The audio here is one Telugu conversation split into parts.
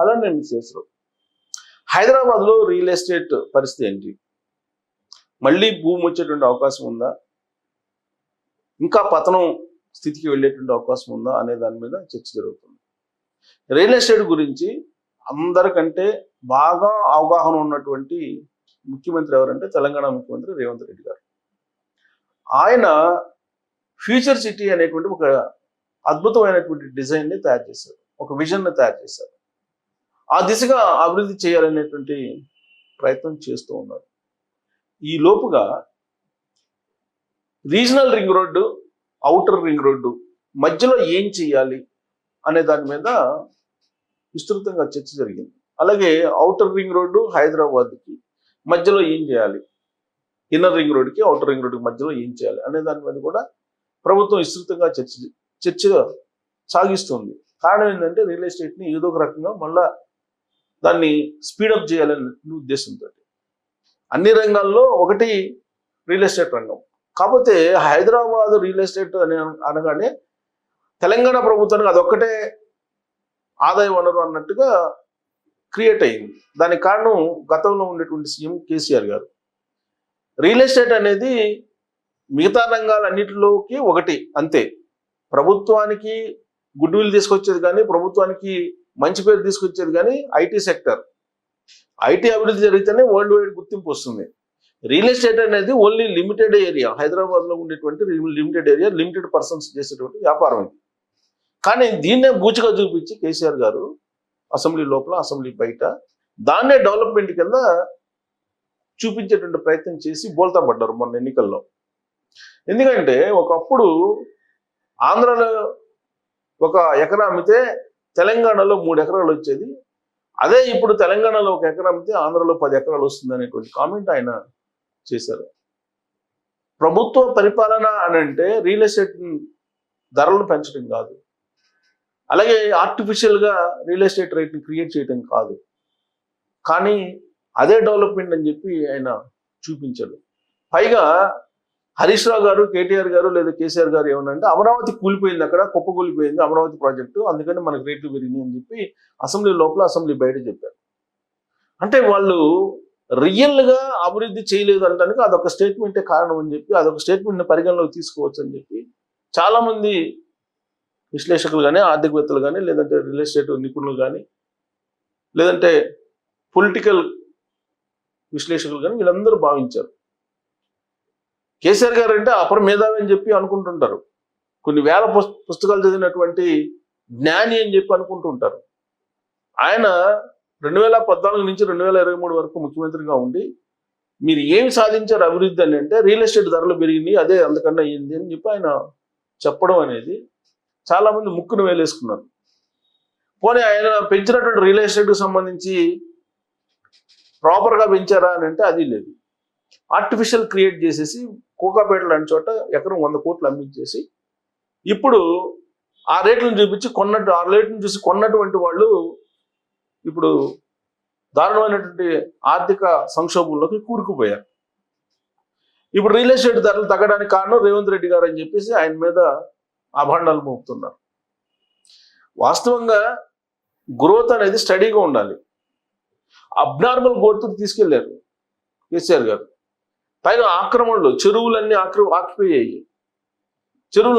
అలాంటి నేను చేశారు హైదరాబాద్లో రియల్ ఎస్టేట్ పరిస్థితి ఏంటి? మళ్ళీ భూమి వచ్చేటువంటి అవకాశం ఉందా? ఇంకా పతనం స్థితికి వెళ్ళేటువంటి అవకాశం ఉందా అనే దాని మీద చర్చ జరుగుతుంది. రియల్ ఎస్టేట్ గురించి అందరికంటే బాగా అవగాహన ఉన్నటువంటి ముఖ్యమంత్రి ఎవరంటే తెలంగాణ ముఖ్యమంత్రి రేవంత్ రెడ్డి గారు. ఆయన ఫ్యూచర్ సిటీ అనేటువంటి ఒక అద్భుతమైనటువంటి డిజైన్ని తయారు చేశారు. ఒక విజన్ని తయారు చేశారు. ఆ దిశగా అభివృద్ధి చేయాలనేటువంటి ప్రయత్నం చేస్తూ ఉన్నారు. ఈ లోపుగా regional ring road outer ring road మధ్యలో ఏం చేయాలి అనే దాని మీద విస్తృతంగా చర్చ జరిగింది. అలాగే అవుటర్ రింగ్ రోడ్డు హైదరాబాద్కి మధ్యలో ఏం చేయాలి? ఇన్నర్ రింగ్ రోడ్డుకి అవుటర్ రింగ్ రోడ్డుకి మధ్యలో ఏం చేయాలి అనే దాని మీద కూడా ప్రభుత్వం విస్తృతంగా చర్చ చర్చ సాగిస్తుంది. కారణం ఏంటంటే రియల్ ఎస్టేట్ని ఏదో ఒక రకంగా మళ్ళా దాన్ని స్పీడప్ చేయాలనే ఉద్దేశంతో. అన్ని రంగాల్లో ఒకటి రియల్ ఎస్టేట్ రంగం. కాకపోతే హైదరాబాద్ రియల్ ఎస్టేట్ అని అనగానే తెలంగాణ ప్రభుత్వానికి అదొక్కటే ఆదాయ వనరు అన్నట్టుగా క్రియేట్ అయింది. దానికి కారణం గతంలో ఉండేటువంటి సీఎం కేసీఆర్ గారు. రియల్ ఎస్టేట్ అనేది మిగతా రంగాలన్నిటిలోకి ఒకటి అంతే. ప్రభుత్వానికి గుడ్ విల్ తీసుకొచ్చేది కానీ ప్రభుత్వానికి మంచి పేరు తీసుకొచ్చేది కానీ ఐటీ సెక్టర్. ఐటీ అభివృద్ధి జరిగితేనే వరల్డ్ వైడ్ గుర్తింపు వస్తుంది. రియల్ ఎస్టేట్ అనేది ఓన్లీ లిమిటెడ్ ఏరియా. హైదరాబాద్లో ఉండేటువంటి లిమిటెడ్ ఏరియా లిమిటెడ్ పర్సన్స్ చేసేటువంటి వ్యాపారం ఇది. కానీ దీన్నే బూచిగా చూపించి కేసీఆర్ గారు అసెంబ్లీ లోపల అసెంబ్లీ బయట దాన్నే డెవలప్మెంట్ కింద చూపించేటువంటి ప్రయత్నం చేసి బోల్తా పడ్డారు మొన్న ఎన్నికల్లో. ఎందుకంటే ఒకప్పుడు ఆంధ్రలో ఒక ఎకరా అమ్మితే తెలంగాణలో మూడు ఎకరాలు వచ్చేది. అదే ఇప్పుడు తెలంగాణలో ఒక ఎకరం అమ్మితే ఆంధ్రలో పది ఎకరాలు వస్తుంది అనేటువంటి కామెంట్ ఆయన చేశారు. ప్రభుత్వ పరిపాలన అని అంటే రియల్ ఎస్టేట్ ధరలను పెంచడం కాదు. అలాగే ఆర్టిఫిషియల్గా రియల్ ఎస్టేట్ రేట్ని క్రియేట్ చేయడం కాదు. కానీ అదే డెవలప్మెంట్ అని చెప్పి ఆయన చూపించాడు పైగా హరీష్ రావు గారు కేటీఆర్ గారు లేదా కేసీఆర్ గారు ఏమన్నంటే అమరావతి కూలిపోయింది అక్కడ కుప్ప కూలిపోయింది అమరావతి ప్రాజెక్టు అందుకని మనకు రేట్లు పెరిగినాయి అని చెప్పి అసెంబ్లీ లోపల అసెంబ్లీ బయట చెప్పారు. అంటే వాళ్ళు రియల్గా అభివృద్ధి చేయలేదు అనడానికి అదొక స్టేట్మెంటే కారణం అని చెప్పి అదొక స్టేట్మెంట్ని పరిగణలోకి తీసుకోవచ్చు అని చెప్పి చాలామంది విశ్లేషకులు కానీ ఆర్థికవేత్తలు కానీ లేదంటే రియల్ ఎస్టేట్ నిపుణులు కానీ లేదంటే పొలిటికల్ విశ్లేషకులు కానీ వీళ్ళందరూ భావించారు. కేసీఆర్ గారు అంటే అపర మేధావి అని చెప్పి అనుకుంటుంటారు. కొన్ని వేల పుస్తకాలు చదివినటువంటి జ్ఞాని అని చెప్పి అనుకుంటుంటారు. ఆయన రెండు వేల పద్నాలుగు నుంచి రెండు వేల ఇరవై మూడు వరకు ముఖ్యమంత్రిగా ఉండి మీరు ఏమి సాధించారు అభివృద్ధి అని అంటే రియల్ ఎస్టేట్ ధరలు పెరిగినాయి అదే అందుకన్నా అయ్యింది అని చెప్పి ఆయన చెప్పడం అనేది చాలామంది ముక్కును వేలేసుకున్నారు. పోనీ ఆయన పెంచినటువంటి రియల్ ఎస్టేట్కి సంబంధించి ప్రాపర్గా పెంచారా అని అంటే అది లేదు. ఆర్టిఫిషియల్ క్రియేట్ చేసేసి కోకాపేట లాంటి చోట ఎకరం వంద కోట్లు అమ్మించేసి ఇప్పుడు ఆ రేట్లను చూపించి కొన్నట్టు ఆ రేట్లను చూసి కొన్నటువంటి వాళ్ళు ఇప్పుడు దారుణమైనటువంటి ఆర్థిక సంక్షోభంలోకి కూరుకుపోయారు. ఇప్పుడు రియల్ ఎస్టేట్ ధరలు తగ్గడానికి కారణం రేవంత్ రెడ్డి గారు అని చెప్పేసి ఆయన మీద అభాండాలు మోపుతున్నారు. వాస్తవంగా గ్రోత్ అనేది స్టడీగా ఉండాలి. అబ్నార్మల్ గ్రోత్ తీసుకెళ్ళారు కేసీఆర్ గారు. పైగా ఆక్రమణలు చెరువులన్నీ ఆక్ర ఆక్యుపై అయ్యాయి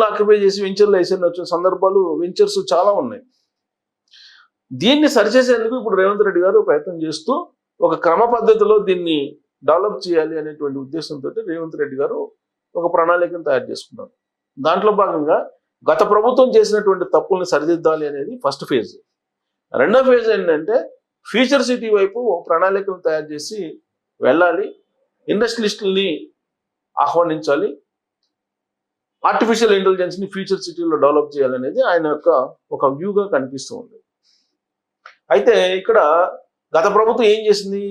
ఆక్యుపై చేసి వెంచర్లు వేసిన వచ్చిన సందర్భాలు వెంచర్స్ చాలా ఉన్నాయి. దీన్ని సరిచేసేందుకు ఇప్పుడు రేవంత్ రెడ్డి గారు ప్రయత్నం చేస్తూ ఒక క్రమ పద్ధతిలో దీన్ని డెవలప్ చేయాలి అనేటువంటి ఉద్దేశంతో రేవంత్ రెడ్డి గారు ఒక ప్రణాళికను తయారు చేసుకున్నారు. దాంట్లో భాగంగా గత ప్రభుత్వం చేసినటువంటి తప్పుల్ని సరిదిద్దాలి అనేది ఫస్ట్ ఫేజ్. రెండో ఫేజ్ ఏంటంటే ఫ్యూచర్ సిటీ వైపు ఒక ప్రణాళికను తయారు చేసి వెళ్ళాలి. ఇండస్ట్రియలిస్టుల్ని ఆహ్వానించాలి. ఆర్టిఫిషియల్ ఇంటెలిజెన్స్ని ఫ్యూచర్ సిటీలో డెవలప్ చేయాలనేది ఆయన యొక్క ఒక వ్యూగా కనిపిస్తూ ఉంది. అయితే ఇక్కడ గత ప్రభుత్వం ఏం చేసింది?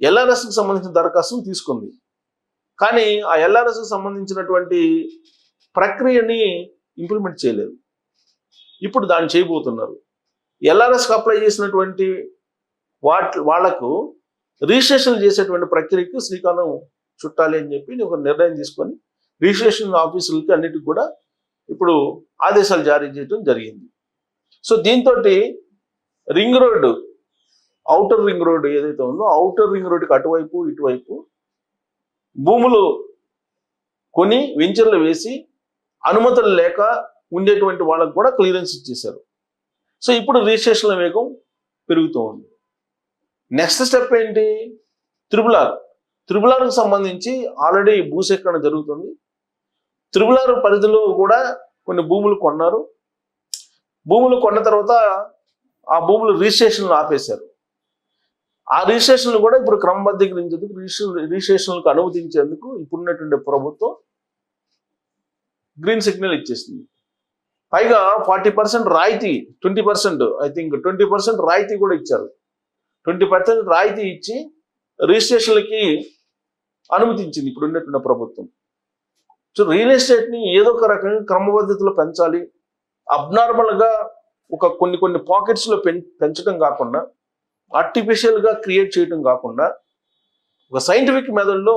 ఎల్ఆర్ఎస్కి సంబంధించిన దరఖాస్తును తీసుకుంది. కానీ ఆ ఎల్ఆర్ఎస్కి సంబంధించినటువంటి ప్రక్రియని ఇంప్లిమెంట్ చేయలేదు. ఇప్పుడు దాన్ని చేయబోతున్నారు. ఎల్ఆర్ఎస్కి అప్లై చేసినటువంటి వాట్ వాళ్ళకు రిజిస్ట్రేషన్ చేసేటువంటి ప్రక్రియకు శ్రీకారం చుట్టాలి అని చెప్పి ఒక నిర్ణయం తీసుకొని రిజిస్ట్రేషన్ ఆఫీసులకి అన్నిటికి కూడా ఇప్పుడు ఆదేశాలు జారీ చేయడం జరిగింది. సో దీంతో ring road outer ring road ఏదైతే ఉందో అవుటర్ రింగ్ రోడ్కి అటువైపు ఇటువైపు భూములు కొని వెంచర్లు వేసి అనుమతులు లేక ఉండేటువంటి వాళ్ళకు కూడా క్లియరెన్స్ ఇచ్చేశారు. సో ఇప్పుడు రిజిస్ట్రేషన్ల వేగం పెరుగుతూ ఉంది. నెక్స్ట్ స్టెప్ ఏంటి? త్రిపులార్ త్రిపులార్కు సంబంధించి ఆల్రెడీ భూసేకరణ జరుగుతుంది. త్రిపులార్ పరిధిలో కూడా కొన్ని భూములు కొన్నారు. భూములు కొన్న తర్వాత ఆ భూములు రిజిస్ట్రేషన్లు ఆపేశారు. ఆ రిజిస్ట్రేషన్లు కూడా ఇప్పుడు క్రమబద్ధీకరించేందుకు రిజిస్ట్రేషన్లకు అనుమతించేందుకు ఇప్పుడున్నటువంటి ప్రభుత్వం గ్రీన్ సిగ్నల్ ఇచ్చేసింది. పైగా ఫార్టీ పర్సెంట్ రాయితీ twenty percent I think twenty percent రాయితీ కూడా ఇచ్చారు. ట్వంటీ పర్సెంట్ రాయితీ ఇచ్చి రిజిస్ట్రేషన్లకి అనుమతించింది ఇప్పుడు ఉన్నటువంటి ప్రభుత్వం. సో రియల్ ఎస్టేట్ని ఏదో ఒక రకంగా క్రమపద్ధతిలో పెంచాలి. అబ్నార్మల్గా ఒక కొన్ని కొన్ని పాకెట్స్లో పెం పెంచడం కాకుండా ఆర్టిఫిషియల్గా క్రియేట్ చేయడం కాకుండా ఒక సైంటిఫిక్ మెథడ్లో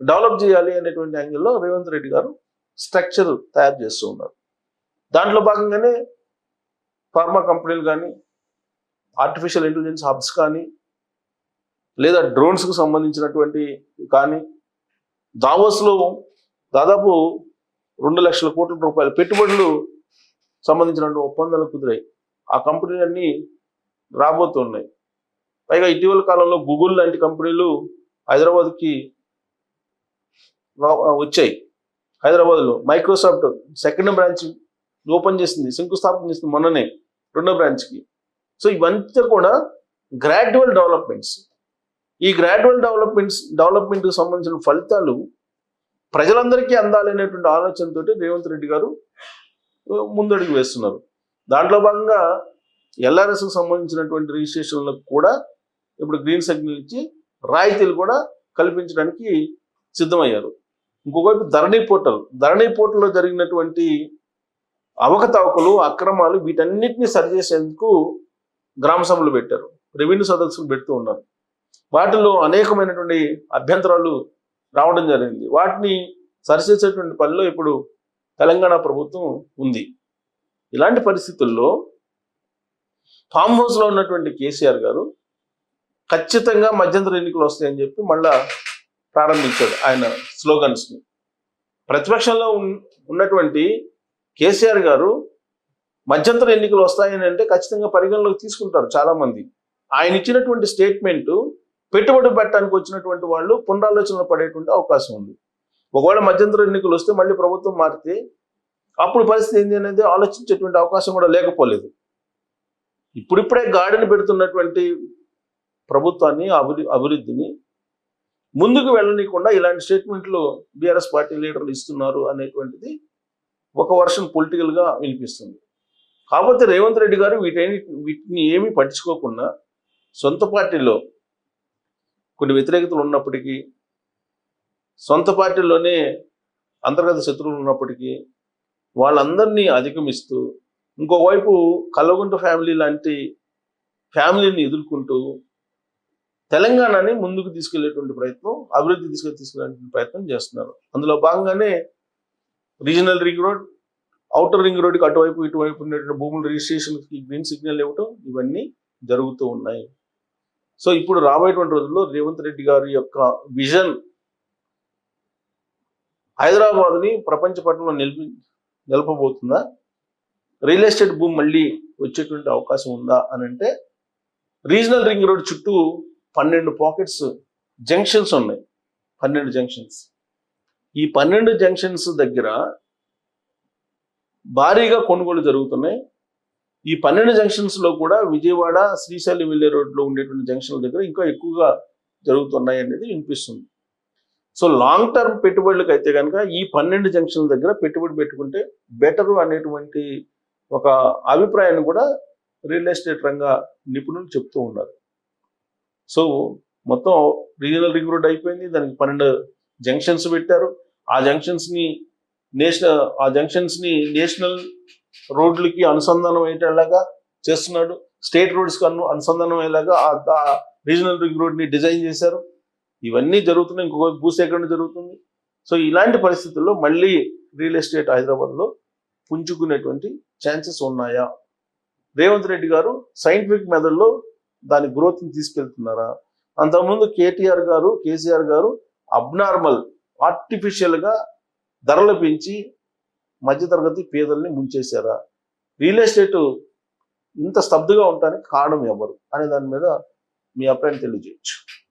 డెవలప్ చేయాలి అనేటువంటి యాంగిల్లో రేవంత్ రెడ్డి గారు స్ట్రక్చర్ తయారు చేస్తూ ఉన్నారు. దాంట్లో భాగంగానే ఫార్మా కంపెనీలు కానీ ఆర్టిఫిషియల్ ఇంటెలిజెన్స్ హబ్స్ కానీ లేదా డ్రోన్స్కు సంబంధించినటువంటి కానీ దావోస్లో దాదాపు రెండు లక్షల కోట్ల రూపాయల పెట్టుబడులు సంబంధించినటువంటి ఒప్పందాలు కుదిరాయి. ఆ కంపెనీలన్నీ రాబోతున్నాయి. పైగా ఇటీవల కాలంలో గూగుల్ లాంటి కంపెనీలు హైదరాబాద్కి రా- వచ్చాయి. హైదరాబాద్లో మైక్రోసాఫ్ట్ సెకండ్ బ్రాంచ్ ఓపెన్ చేసింది శంకుస్థాపన చేసింది మొన్ననే రెండో బ్రాంచ్కి సో ఇవంతా కూడా గ్రాడ్యువల్ డెవలప్మెంట్స్ ఈ గ్రాడ్యువల్ డెవలప్మెంట్స్ డెవలప్మెంట్కి సంబంధించిన ఫలితాలు ప్రజలందరికీ అందాలనేటువంటి ఆలోచనతోటి రేవంత్ రెడ్డి గారు ముందడుగు వేస్తున్నారు. దాంట్లో భాగంగా ఎల్ఆర్ఎస్కి సంబంధించినటువంటి రిజిస్ట్రేషన్లకు కూడా ఇప్పుడు గ్రీన్ సిగ్నల్ ఇచ్చి రాయితీలు కూడా కల్పించడానికి సిద్ధమయ్యారు. ఇంకోవైపు ధరణి పోర్టల్ ధరణి పోర్టల్లో జరిగినటువంటి అవకతవకలు అక్రమాలు వీటన్నిటిని సరిచేసేందుకు గ్రామ సభలు పెట్టారు. రెవెన్యూ సదస్సులు పెడుతూ ఉన్నారు. వాటిలో అనేకమైనటువంటి అభ్యంతరాలు రావడం జరిగింది. వాటిని సరిచేసేటువంటి పనిలో ఇప్పుడు తెలంగాణ ప్రభుత్వం ఉంది. ఇలాంటి పరిస్థితుల్లో ఫామ్ హౌస్లో ఉన్నటువంటి కేసీఆర్ గారు ఖచ్చితంగా మధ్యంతర ఎన్నికలు వస్తాయని చెప్పి మళ్ళా ప్రారంభించాడు ఆయన స్లోగన్స్ని. ప్రతిపక్షంలో ఉన్- ఉన్నటువంటి కేసీఆర్ గారు మధ్యంతర ఎన్నికలు వస్తాయని అంటే ఖచ్చితంగా పరిగణలోకి తీసుకుంటారు చాలా మంది ఆయన ఇచ్చినటువంటి స్టేట్మెంట్ పెట్టుబడి పెట్టడానికి వచ్చినటువంటి వాళ్ళు పునరాలోచనలు పడేటువంటి అవకాశం ఉంది. ఒకవేళ మధ్యంతర ఎన్నికలు వస్తే మళ్ళీ ప్రభుత్వం మారితే అప్పుడు పరిస్థితి ఏంటి అనేది ఆలోచించేటువంటి అవకాశం కూడా లేకపోలేదు. ఇప్పుడిప్పుడే గాడిని పెడుతున్నటువంటి ప్రభుత్వాన్ని అభివృద్ధి అభివృద్ధిని ముందుకు వెళ్ళనీయకుండా ఇలాంటి స్టేట్మెంట్లు బీఆర్ఎస్ పార్టీ లీడర్లు ఇస్తున్నారు అనేటువంటిది ఒక వర్షన్ పొలిటికల్గా వినిపిస్తుంది. కాకపోతే రేవంత్ రెడ్డి గారు వీటిని వీటిని ఏమీ పట్టించుకోకుండా సొంత పార్టీలో కొన్ని వ్యతిరేకతలు ఉన్నప్పటికీ సొంత పార్టీలోనే అంతర్గత శత్రువులు ఉన్నప్పటికీ వాళ్ళందరినీ అధిగమిస్తూ ఇంకోవైపు కల్లగుంట ఫ్యామిలీ లాంటి ఫ్యామిలీని ఎదుర్కొంటూ తెలంగాణని ముందుకు తీసుకెళ్ళేటువంటి ప్రయత్నం అభివృద్ధి తీసుకెళ్ళి తీసుకెళ్ళేటువంటి ప్రయత్నం చేస్తున్నారు. అందులో భాగంగానే regional ring road outer ring రోడ్డుకి అటువైపు ఇటువైపు ఉండేటువంటి భూముల రిజిస్ట్రేషన్కి గ్రీన్ సిగ్నల్ ఇవ్వటం ఇవన్నీ జరుగుతూ ఉన్నాయి. సో ఇప్పుడు రాబోయేటువంటి రోజుల్లో రేవంత్ రెడ్డి గారి యొక్క విజన్ హైదరాబాద్ని ప్రపంచ పట్టణంలో నిలిపి నిలపబోతుందా? రియల్ ఎస్టేట్ భూమి మళ్ళీ వచ్చేటువంటి అవకాశం ఉందా అని అంటే రీజనల్ రింగ్ రోడ్ చుట్టూ పన్నెండు పాకెట్స్ జంక్షన్స్ ఉన్నాయి. పన్నెండు జంక్షన్స్ ఈ పన్నెండు జంక్షన్స్ దగ్గర భారీగా కొనుగోలు జరుగుతున్నాయి. ఈ పన్నెండు జంక్షన్స్లో కూడా విజయవాడ శ్రీశైలం వెళ్ళే రోడ్లో ఉండేటువంటి జంక్షన్ల దగ్గర ఇంకా ఎక్కువగా జరుగుతున్నాయి అనేది వినిపిస్తుంది. సో లాంగ్ టర్మ్ పెట్టుబడులకు అయితే కనుక ఈ పన్నెండు జంక్షన్ల దగ్గర పెట్టుబడి పెట్టుకుంటే బెటర్ అనేటువంటి ఒక అభిప్రాయాన్ని కూడా రియల్ ఎస్టేట్ రంగ నిపుణులు చెప్తూ ఉన్నారు. సో మొత్తం రీజనల్ రింగ్ రోడ్ అయిపోయింది. దానికి పన్నెండు జంక్షన్స్ పెట్టారు. ఆ జంక్షన్స్ని నేషనల్ ఆ జంక్షన్స్ని నేషనల్ రోడ్లకి అనుసంధానం అయ్యేలాగా చేస్తున్నాడు. స్టేట్ రోడ్స్కి అను అనుసంధానం అయ్యేలాగా ఆ రీజనల్ రింగ్ రోడ్ని డిజైన్ చేశారు. ఇవన్నీ జరుగుతున్నాయి. ఇంకొక భూసేకరణ జరుగుతుంది. సో ఇలాంటి పరిస్థితుల్లో మళ్ళీ రియల్ ఎస్టేట్ హైదరాబాద్లో పుంజుకునేటువంటి ఛాన్సెస్ ఉన్నాయా? రేవంత్ రెడ్డి గారు సైంటిఫిక్ మెథడ్లో దాని గ్రోత్ని తీసుకెళ్తున్నారా? అంతకుముందు కేటీఆర్ గారు కేసీఆర్ గారు అబ్నార్మల్ ఆర్టిఫిషియల్గా ధరలు పెంచి మధ్యతరగతి పేదల్ని ముంచేశారా? రియల్ ఎస్టేట్ ఇంత స్తబ్దుగా ఉండడానికి కారణం ఎవరు? అనే దాని మీద మీ అభిప్రాయం తెలియజేయచ్చు.